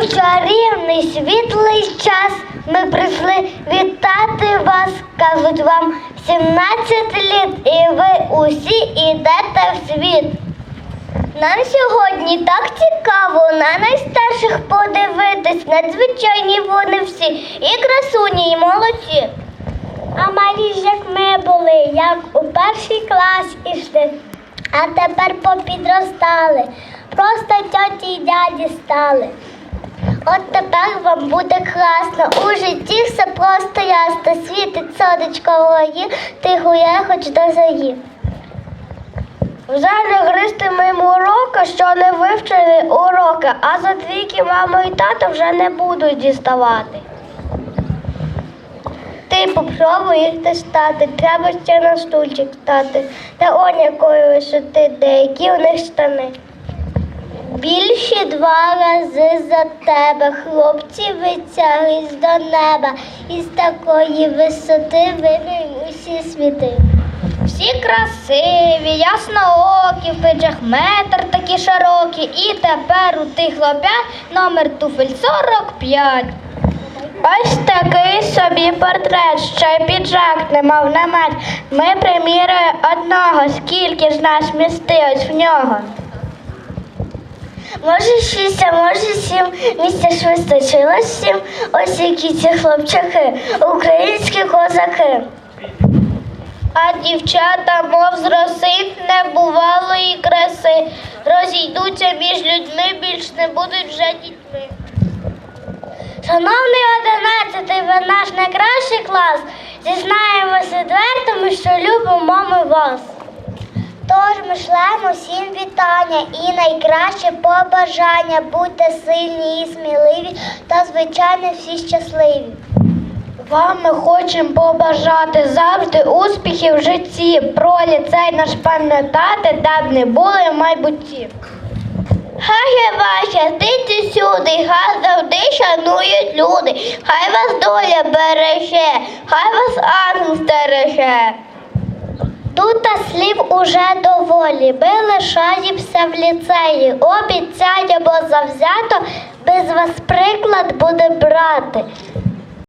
У чарівний світлий час ми прийшли вітати вас, кажуть вам 17 літ, і ви усі ідете в світ. Нам сьогодні так цікаво на найстарших подивитись, надзвичайні вони всі, і красуні, і молодці. А малі ж як ми були, як у перший клас ішли, а тепер попідростали, просто тьоті й дяді стали. От тепер вам буде класно, у житті все просто ясно, світить сонечко гої, ти гуляй хоч до заї. Вже не гристи мимо урока, що не вивчили уроки, а за двійки мама і тато вже не будуть діставати. Ти попробуй їх тестати, треба ще на стульчик стати. Та он якої висоти, деякі у них штани. Більші два рази за тебе, хлопці витягують до неба, із такої висоти видно усі світи. Всі красиві, ясноокі, в пичах метр такі широкі, і тепер у тих хлоп'ят номер туфель 45. Ось такий собі портрет, ще й піджак мав намет. Ми приміряємо одного, скільки ж нас містилось в нього. Може шість, а може сім, місця ж вистачило сім. Ось які ці хлопчаки, українські козаки. А дівчата, мов з роси, небувалої краси, розійдуться між людьми, більш не будуть вже дітьми. Шановний одинадцятий, ви наш найкращий клас. Зізнаємося відверто, ми що любимо ми вас. Ми шлемо всім вітання і найкраще побажання. Будьте сильні і сміливі та, звичайно, всі щасливі. Вам ми хочемо побажати завжди успіхів в житті. Про ліцей наш пам'ятати, де б не були в майбутті. Хай вас щастить сюди, хай завжди шанують люди, хай вас доля береже, хай вас ангел стереже. Тут слів уже доволі, ми лишаємося в ліцеї, обіцяємо завзято, без вас приклад буде брати.